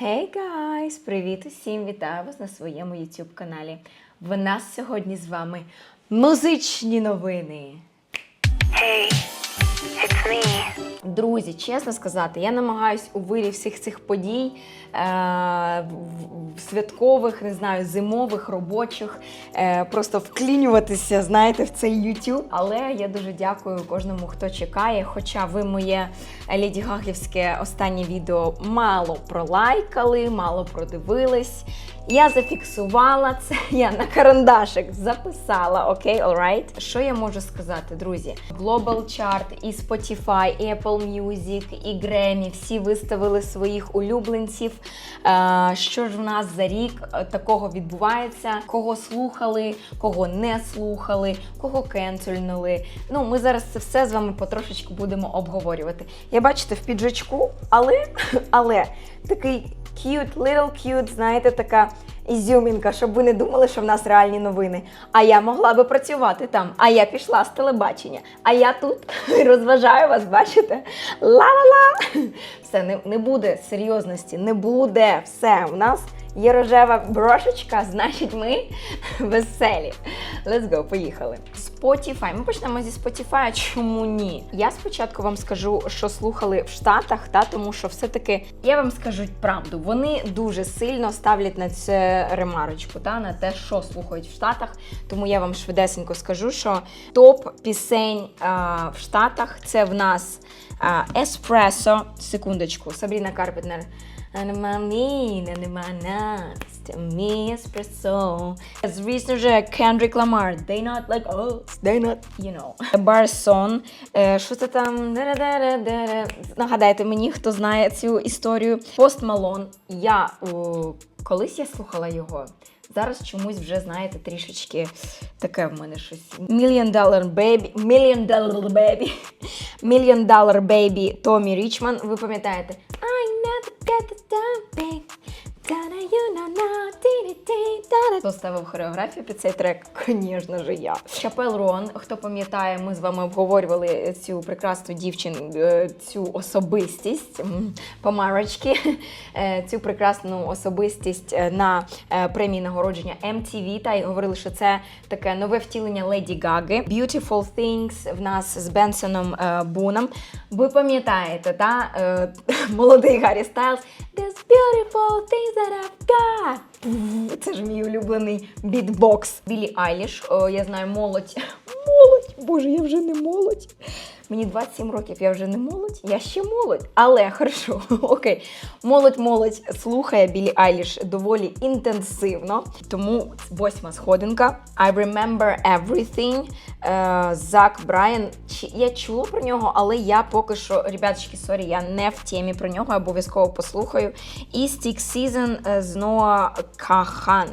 Hey guys! Привіт усім! Вітаю вас на своєму YouTube каналі. В нас сьогодні з вами музичні новини. Hey, Друзі, чесно сказати, я намагаюсь у вирі всіх цих подій е- святкових, не знаю, зимових, робочих, е- просто вклінюватися, знаєте, в цей YouTube. Але я дуже дякую кожному, хто чекає. Хоча ви моє Леді Гагівське останнє відео мало пролайкали, мало продивились. Я зафіксувала це, я на карандашик записала, окей, alright. Що я можу сказати, друзі? Global Chart, і Spotify, і Apple Music, і Grammy, всі виставили своїх улюбленців. Е, Що ж в нас за рік е, такого відбувається? Кого слухали, кого не слухали, кого кенсельнули. Ну, ми зараз це все з вами потрошечку будемо обговорювати. Я бачите в піджачку, але, але такий cute, little cute, знаєте, така ізюмінка, щоб ви не думали, що в нас реальні новини. А я могла би працювати там. А я пішла з телебачення. А я тут розважаю вас, бачите? Ла-ла-ла! Все, не, не буде серйозності, не буде. Все, у нас є рожева брошечка, значить ми веселі. Let's go, поїхали. Spotify. Ми почнемо зі Spotify. Чому ні? Я спочатку вам скажу, що слухали в Штатах, та тому що все-таки я вам скажу правду. Вони дуже сильно ставлять на це ремарочку, та на те, що слухають в Штатах. Тому я вам швидесенько скажу, що топ пісень а, в Штатах це в нас а, Еспресо. Секундочку, Сабріна Карпетнер. Нема міна, нема нас, мі еспресо. Звісно ж, Kendrick Lamar. They not like us, they not, you know. Barson. Е, Що це там? Нагадайте мені, хто знає цю історію. Пост Малон. Я колись я слухала його. Зараз чомусь вже, знаєте, трішечки таке в мене щось. Million Dollar Baby, Million Dollar Baby, Million Dollar Baby Томі Річман. Ви пам'ятаєте? I never get it done, babe. Та-да, you know, now, ті-ті-ті, та-да. Хто ставив хореографію під цей трек? Звісно ж, я. Чапел Рон, хто пам'ятає, ми з вами обговорювали цю прекрасну дівчину, е, цю особистість помарочки, е, цю прекрасну особистість е, на премії нагородження MTV, та й говорили, що це таке нове втілення Леді Гаги. Beautiful Things в нас з Бенсоном Буном. Ви пам'ятаєте, та молодий Гаррі Стайлз. There's beautiful things that Це ж мій улюблений бітбокс. Білі Айліш. О, я знаю, молодь. Молодь! Боже, я вже не молодь. Мені 27 років, я вже не молодь, я ще молодь. Але хорошо, окей. Молодь, молодь слухає Білі Айліш доволі інтенсивно. Тому восьма сходинка. I remember everything. Е, Зак Брайан. Я чула про нього, але я поки що, ребяточки, сорі, я не в темі про нього, я обов'язково послухаю. І Stick Season е, з Ноа Кахан.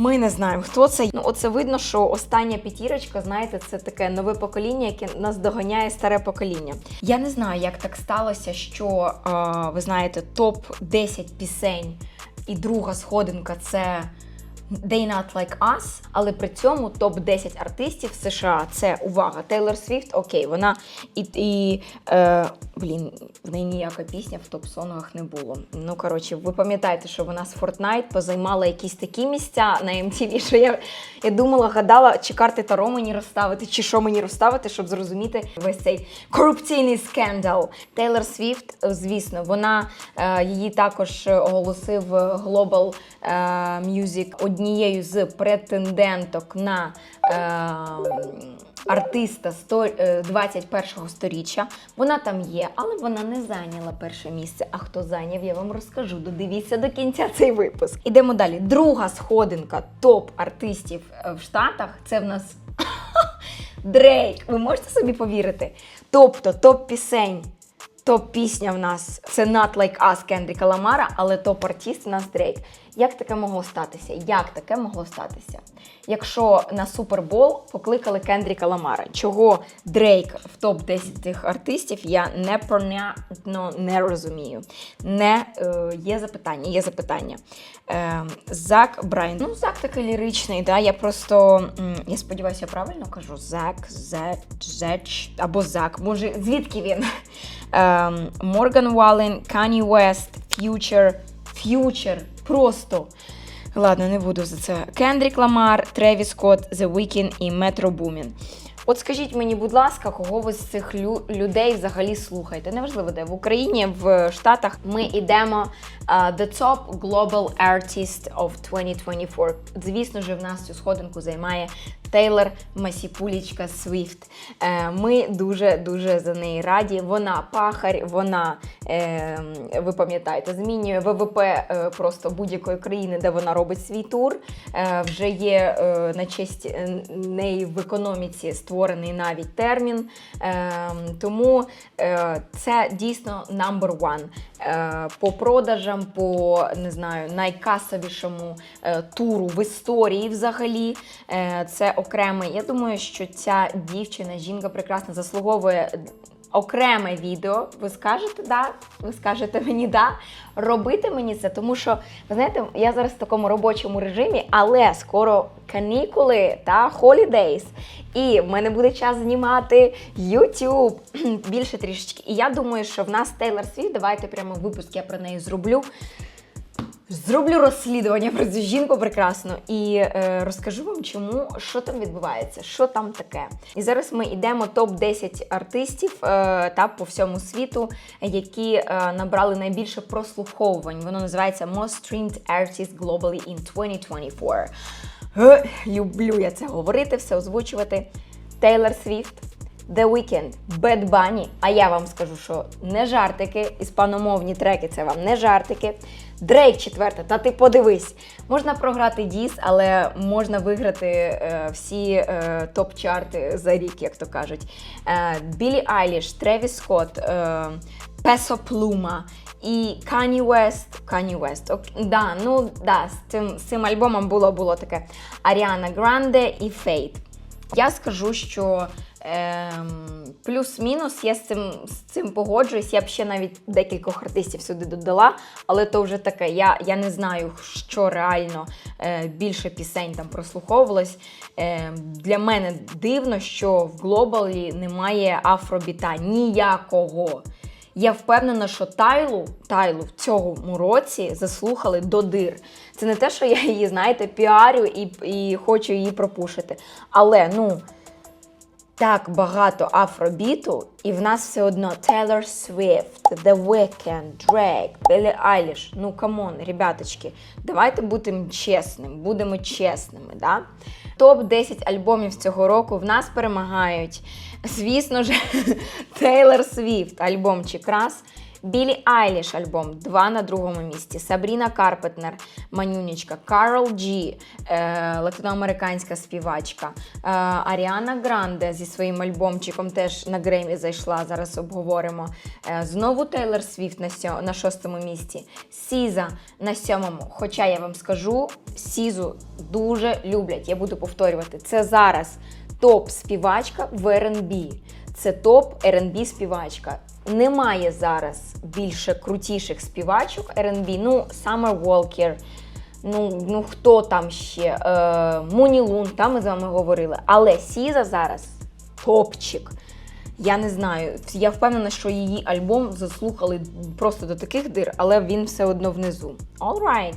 Ми не знаємо, хто це. Ну, оце видно, що остання п'ятірочка, знаєте, це таке нове покоління, яке нас доганяє старе покоління. Я не знаю, як так сталося, що ви знаєте, топ 10 пісень і друга сходинка це. They Not Like Us, але при цьому топ-10 артистів США це увага. Тейлор Свіфт, окей, вона і, і е, блін, в неї ніяка пісня в топ-сонгах не було. Ну, коротше, ви пам'ятаєте, що вона з Fortnite позаймала якісь такі місця на MTV, що я, я думала, гадала, чи карти Таро мені розставити, чи що мені розставити, щоб зрозуміти весь цей корупційний скандал. Тейлор Свіфт, звісно, вона е, її також оголосив Global е, Music однією з претенденток на е, артиста е, 21-го сторіччя. Вона там є, але вона не зайняла перше місце. А хто зайняв, я вам розкажу. Додивіться до кінця цей випуск. Ідемо далі. Друга сходинка топ артистів е, в Штатах. Це в нас Дрейк. Ви можете собі повірити? Тобто топ пісень. Топ-пісня в нас це Not Like Us Кендріка Ламара, але топ-артист у нас Дрейк. Як таке могло статися? Як таке могло статися? Якщо на Супербол покликали Кендріка Ламара, чого Дрейк в топ-10 цих артистів, я не понятно не розумію. Не е, є запитання, є запитання. Е, Зак Брайан. Ну, Зак такий ліричний, да? я просто я сподіваюся, я правильно кажу. Зак, Зеч або Зак. Може, звідки він? Ем, Морган Вален, Кані Уест. Future, Future, просто. Ладно, не буду за це. Кендрік Ламар, Тревіс Скотт, The Weeknd і Метро Бумін. От скажіть мені, будь ласка, кого ви з цих лю- людей взагалі слухаєте? Неважливо, де в Україні, в Штатах ми йдемо uh, The Top Global Artist of 2024. Звісно ж, в нас цю сходинку займає Тейлор Масіпулічка Свіфт. Е, Ми дуже-дуже за неї раді. Вона пахар, вона, е, ви пам'ятаєте, змінює ВВП е, просто будь-якої країни, де вона робить свій тур. Е, Вже є на честь неї в економіці створений навіть термін. Е, Тому це дійсно number one. По продажам, по не знаю, найкасовішому туру в історії взагалі. Це окремий. Я думаю, що ця дівчина, жінка прекрасна, заслуговує окреме відео. Ви скажете да? Ви скажете мені да? Робити мені це, тому що ви знаєте, я зараз в такому робочому режимі, але скоро канікули та holidays. І в мене буде час знімати YouTube більше трішечки. І я думаю, що в нас Тейлор Свіфт, давайте прямо випуск я про неї зроблю. Зроблю розслідування про цю жінку прекрасно і е, розкажу вам, чому що там відбувається, що там таке. І зараз ми йдемо топ 10 артистів е, та по всьому світу, які е, набрали найбільше прослуховувань. Воно називається Most Streamed Artists Globally in 2024. Е, люблю я це говорити, все озвучувати. Тейлор Свіфт. The Weeknd, Bad Bunny, а я вам скажу, що не жартики, іспаномовні треки це вам не жартики. Дрейк четверта, та ти подивись. Можна програти Діс, але можна виграти е, всі е, топ-чарти за рік, як то кажуть. Е, Білі Айліш, Тревіс Скотт, е, Песо Плума і Кані Вест. Кані Вест. Да, ну да, з цим, з цим альбомом було, було таке Аріана Гранде і Фейт. Я скажу, що ем, плюс-мінус я з цим, з цим погоджуюсь. Я б ще навіть декількох артистів сюди додала, але то вже таке. Я, я не знаю, що реально е, більше пісень там прослуховувалось. Е, для мене дивно, що в глобалі немає афробіта ніякого. Я впевнена, що Тайлу, Тайлу в цьому році заслухали до дир. Це не те, що я її, знаєте, піарю і, і хочу її пропушити. Але ну так багато афробіту, і в нас все одно Taylor Swift, The Weeknd, Drake, Billie Eilish. Ну камон, ребяточки, давайте будемо чесними, будемо чесними. Да? Топ-10 альбомів цього року в нас перемагають. Звісно ж, Taylor Swift, альбомчик раз. Білі Айліш альбом, два на другому місці. Сабріна Карпетнер, Манюнічка, Карл Джі, е, латиноамериканська співачка. Е, Аріана Гранде зі своїм альбомчиком теж на Гремі зайшла. Зараз обговоримо. Е, знову Тейлор Свіфт на, сьо, на шостому місці. Сіза на сьомому. Хоча я вам скажу, Сізу дуже люблять. Я буду повторювати. Це зараз топ співачка в R&B. Це топ R&B співачка. Немає зараз більше крутіших співачок R&B. Ну, Summer Walker, ну, ну хто там ще? Муні Лун, там ми з вами говорили. Але Сіза зараз топчик. Я не знаю. Я впевнена, що її альбом заслухали просто до таких дир, але він все одно внизу. All right.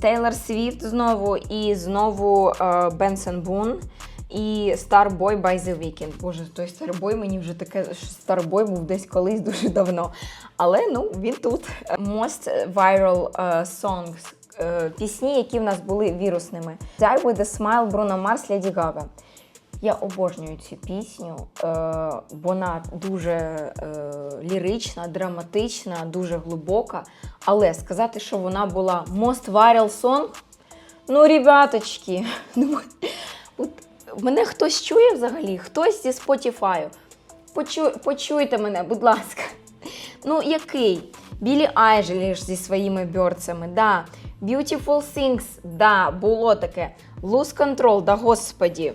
Тейлор Свіфт знову і знову Бенсон Бун і Starboy by The Weeknd. Боже, той Starboy мені вже таке, Starboy був десь колись дуже давно. Але ну, він тут. Most viral е, songs. е, Пісні, які в нас були вірусними. Die with a Smile, Bruno Mars, Lady Gaga. Я обожнюю цю пісню. Е, вона дуже лірична, драматична, дуже глибока. Але сказати, що вона була most viral song, ну, ребяточки, ну, мене хтось чує взагалі, хтось зі Spotify. Почу, почуйте мене, будь ласка. Ну, який? Білі Айжеліш зі своїми бьорцями, да. Beautiful Things, да, було таке. Lose Control, да господі.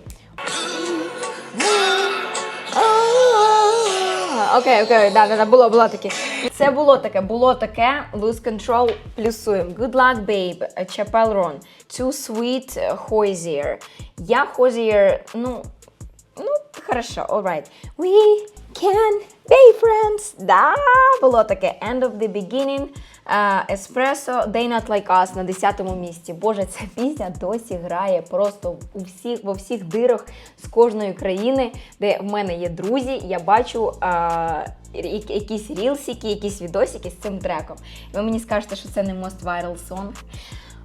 Окей, окей, да, да, да, було, було таке. Це було таке, було таке. Lose control плюсуємо. Good luck, babe. Chapel Ron. Too sweet, Hozier. Я Hozier, ну, ну, хорошо, alright. We can be friends. Да, було таке. End of the beginning. Е, Espresso They Not Like Us на 10-му місці. Боже, ця пісня досі грає просто у всіх, во всіх дирах з кожної країни, де в мене є друзі. Я бачу а, якісь рілсики, якісь відосики з цим треком. Ви мені скажете, що це не most viral song.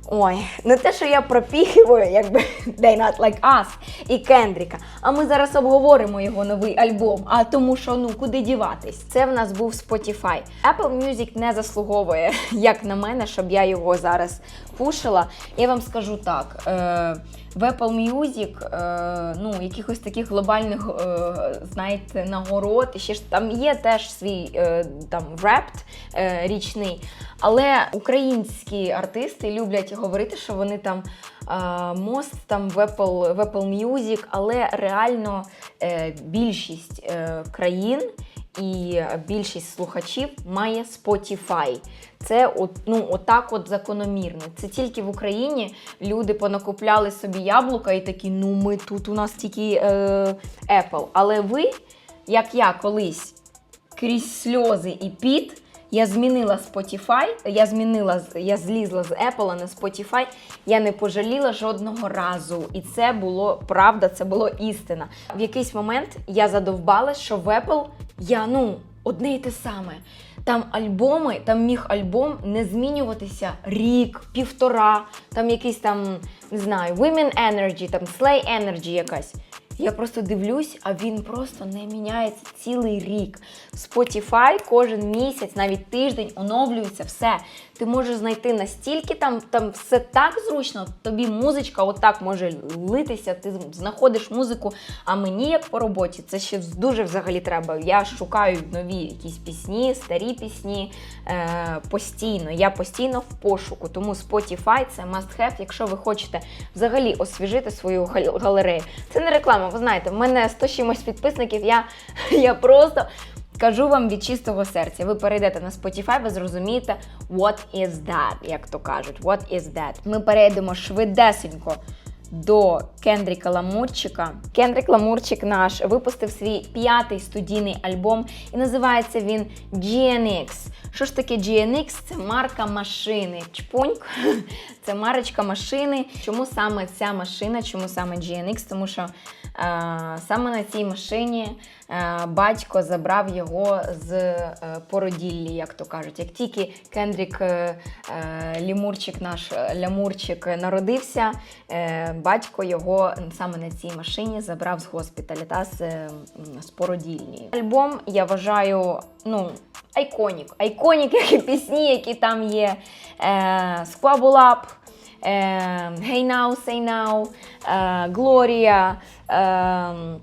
Ой, не те, що я пропіхиваю, якби They Not Like Us і Кендріка. А ми зараз обговоримо його новий альбом. А тому, що ну куди діватись? Це в нас був Spotify. Apple Music не заслуговує, як на мене, щоб я його зараз пушила. Я вам скажу так. Е, в Apple Music, е, ну, якихось таких глобальних, е, знаєте, нагород, ще ж там є теж свій там репт річний. Але українські артисти люблять говорити, що вони там мост там в Apple, в Apple Music, але реально е, більшість е, країн і більшість слухачів має Spotify. Це от, ну, отак от закономірно. Це тільки в Україні люди понакупляли собі яблука і такі, ну ми тут у нас тільки е, Apple. Але ви, як я колись крізь сльози і піт. Я змінила Spotify, я змінила, я злізла з Apple на Spotify, я не пожаліла жодного разу. І це було правда, це було істина. В якийсь момент я задовбалась, що в Apple я ну одне й те саме. Там альбоми, там міг альбом не змінюватися рік, півтора, там якийсь там, не знаю, Women Energy, там Slay Energy якась. Я просто дивлюсь, а він просто не міняється цілий рік. Spotify кожен місяць, навіть тиждень оновлюється все. Ти можеш знайти настільки там, там все так зручно, тобі музичка отак може литися, ти знаходиш музику. А мені, як по роботі, це ще дуже взагалі треба. Я шукаю нові якісь пісні, старі пісні е, постійно. Я постійно в пошуку. Тому Spotify це must have, якщо ви хочете взагалі освіжити свою галерею. Це не реклама, ви знаєте, в мене 100 чимось підписників. Я, я просто. Кажу вам від чистого серця. Ви перейдете на Spotify, ви зрозумієте what is that, як то кажуть. What is that. Ми перейдемо швидесенько до Кендріка Ламурчика. Кендрік Ламурчик наш випустив свій п'ятий студійний альбом, і називається він GNX. Що ж таке GNX? Це марка машини. Чпуньк, це марочка машини. Чому саме ця машина? Чому саме GNX? Тому що саме на цій машині е, батько забрав його з е, породіллі, як то кажуть. Як тільки Кендрік е, е, Лімурчик, наш е, Лямурчик народився, е, батько його саме на цій машині забрав з госпіталя та з, е, з породільні. Альбом я вважаю, ну. Айконік. Айконік, як і пісні, які там є. Е, Squabble Up, е, Hey Now, Say Now, е, Gloria, е,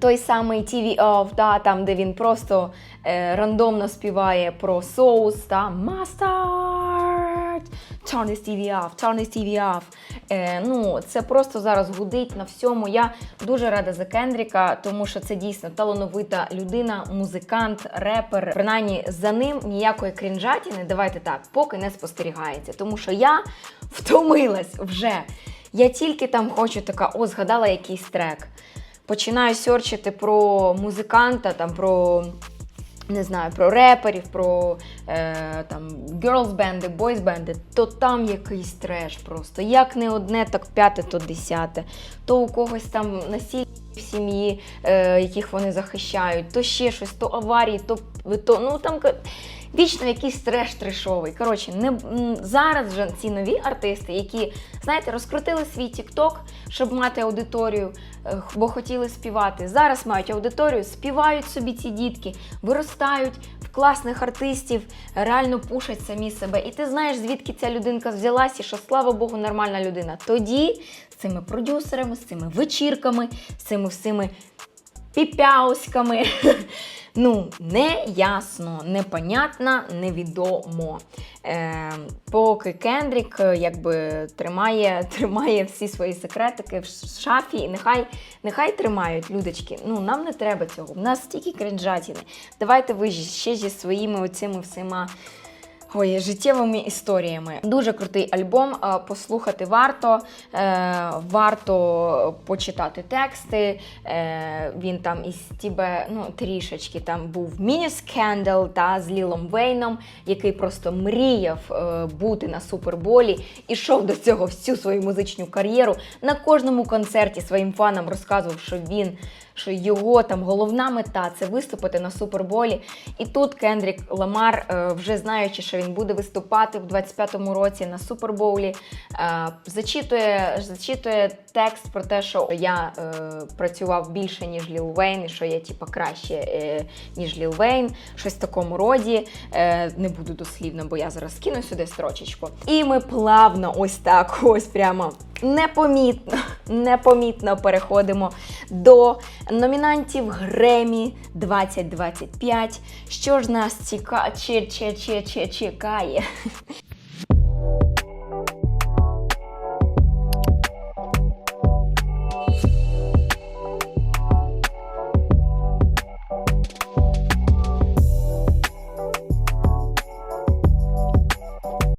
той самий TV Off, да, там, де він просто е, рандомно співає про соус, та Mustard, Turn this TV off, turn this TV off. Е, ну, це просто зараз гудить на всьому. Я дуже рада за Кендріка, тому що це дійсно талановита людина, музикант, репер. Принаймні за ним ніякої крінжатіни, давайте так, поки не спостерігається. Тому що я втомилась вже. Я тільки там хочу така, о, згадала якийсь трек починаю сьорчити про музиканта, там про. Не знаю, про реперів, про е, там girls бенди, boys бенди, то там якийсь треш просто. Як не одне, так п'яте, то десяте. То у когось там насилля в сім'ї, е, яких вони захищають, то ще щось, то аварії, то, то ну там вічно якийсь треш трешовий. Коротше, не зараз вже ці нові артисти, які знаєте, розкрутили свій TikTok, щоб мати аудиторію, е, бо хотіли співати. Зараз мають аудиторію, співають собі ці дітки, виростають в класних артистів, реально пушать самі себе. І ти знаєш, звідки ця людинка взялась, і що слава Богу, нормальна людина. Тоді з цими продюсерами, з цими вечірками, з цими всіми піпяуськами. Ну, не ясно, непонятно, невідомо. Е, поки Кендрік е, якби тримає, тримає всі свої секретики в шафі, і нехай, нехай тримають людочки. Ну, нам не треба цього. У нас стільки кринжатіни. Давайте ви ще зі своїми оцими всіма Ой, життєвими історіями. Дуже крутий альбом. е, Послухати варто, е, варто почитати тексти. Е, Він там із Тібе, ну трішечки там був міні-скендал та з Лілом Вейном, який просто мріяв бути на суперболі. Ішов до цього всю свою музичну кар'єру. На кожному концерті своїм фанам розказував, що він що його там головна мета це виступити на суперболі. І тут Кендрік Ламар, е, вже знаючи, що він буде виступати в 25-му році на супербоулі, е, зачитує, зачитує текст про те, що я е, працював більше, ніж Ліл Вейн, і що я типа краще, ніж Ліл Вейн, щось в такому роді. Не буду дослівно, бо я зараз кину сюди строчечку. І ми плавно, ось так, ось прямо непомітно, непомітно переходимо до номінантів Гремі 2025. Що ж нас ціка... чекає?